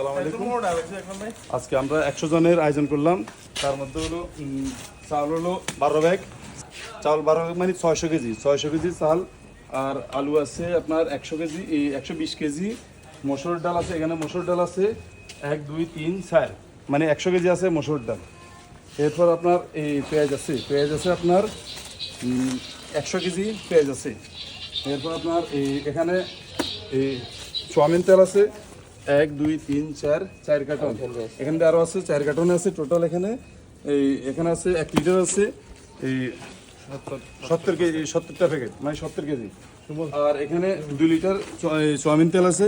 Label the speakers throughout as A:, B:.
A: আলাইকুম। আজকে আমরা একশো জনের আয়োজন করলাম। তার মধ্যে হলো চাল হলো বারো ব্যাগ। চাল বারো ব্যাগ মানে ছয়শো কেজি। ছয়শো কেজি চাল আর আলু আছে আপনার একশো কেজি এই একশো বিশ কেজি। মসুর ডাল আছে এখানে মসুর ডাল আছে। এক দুই তিন চার। মানে একশো কেজি আছে মসুর ডাল। এরপর আপনার এই পেঁয়াজ আছে। পেঁয়াজ আছে আপনার একশো কেজি পেঁয়াজ আছে। এরপর আপনার এই এখানে এই সোয়াবিন তেল আছে। এক দুই তিন চার চার কার্টন। এখানে আরও আছে চার কার্টন আছে টোটাল এখানে। এই এখানে আছে এক লিটার আছে এই সত্তর কেজি সত্তরটা প্যাকেট মানে সত্তর কেজি। আর এখানে দুই লিটার চ- এই সোয়াবিন তেল আছে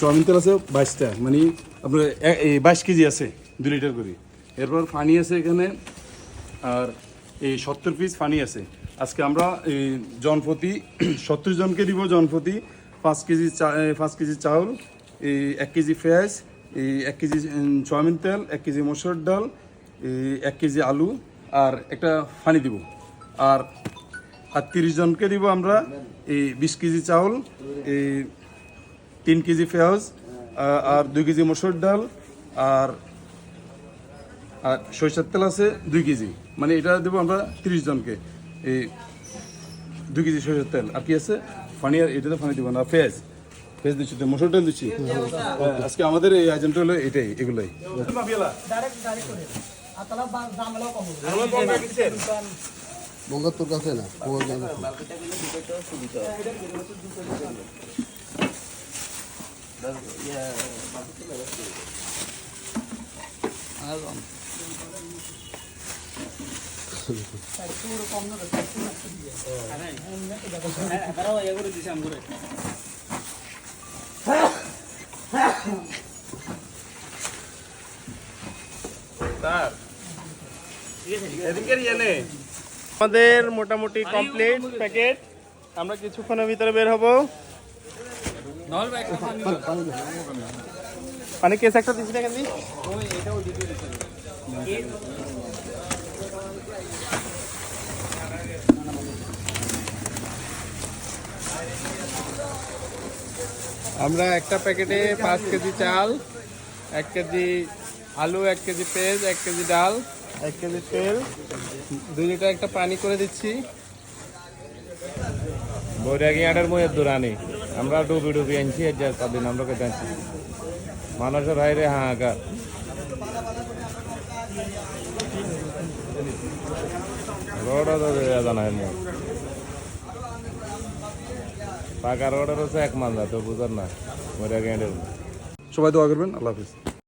A: সোয়াবিন তেল আছে বাইশটা মানে আপনার এই বাইশ কেজি আছে দুই লিটার করে। এরপর পানি আছে এখানে আর এই সত্তর পিস পানি আছে। আজকে আমরা এই জনপ্রতি সত্তর জনকে দিব জনপ্রতি পাঁচ কেজি চা পাঁচ কেজি চাউল এই এক কেজি পেঁয়াজ এই এক কেজি সয়াবিন তেল, এক কেজি মসুর ডাল, এই এক কেজি আলু, আর একটা পানি দিব। আর আর তিরিশ জনকে দিব আমরা, এই বিশ কেজি চাউল, এই তিন কেজি পেঁয়াজ আর দুই কেজি মসুর ডাল, আর আর সরিষার তেল আছে দুই কেজি। মানে এটা দেবো আমরা তিরিশ জনকে, এই দুই কেজি সরিষার তেল। আর কি আছে? পানি আর এটাতে পানি দিব না পেঁয়াজ পেঁয়াজ দিচ্ছি তো মসুর ডাল দিচ্ছি? হ্যাঁ, আজকে আমাদের এই আয়োজনটা হলো এটাই এগুলোই।
B: বঙ্গার তোর কাছে না বঙ্গার কাছে
C: আমাদের মোটামুটি কমপ্লিট প্যাকেট আমরা কিছুক্ষণের ভিতরে বের হব। মানে কেস একটা দিচ্ছি না। কেন আমরা একটা প্যাকেটে পাঁচ কেজি চাল, এক কেজি আলু, এক কেজি পেঁয়াজ, এক কেজি ডাল, এক কেজি তেল। দুই লিটার একটা পানি করে দিচ্ছি। বৈরাগী আটার ময়ের দূরানি। আমরা ডুবি ডুবি আনছি আর যা কদিন আমরা কেটে আনছি? মানুষের হাইরে হাহাকার। রোড জানা হয় পাকা অর্ডার হচ্ছে এক মান্দা তো বুঝার না। বৈরাগী আটের
A: সবাই দোয়া করবেন, আল্লাহ হাফিজ।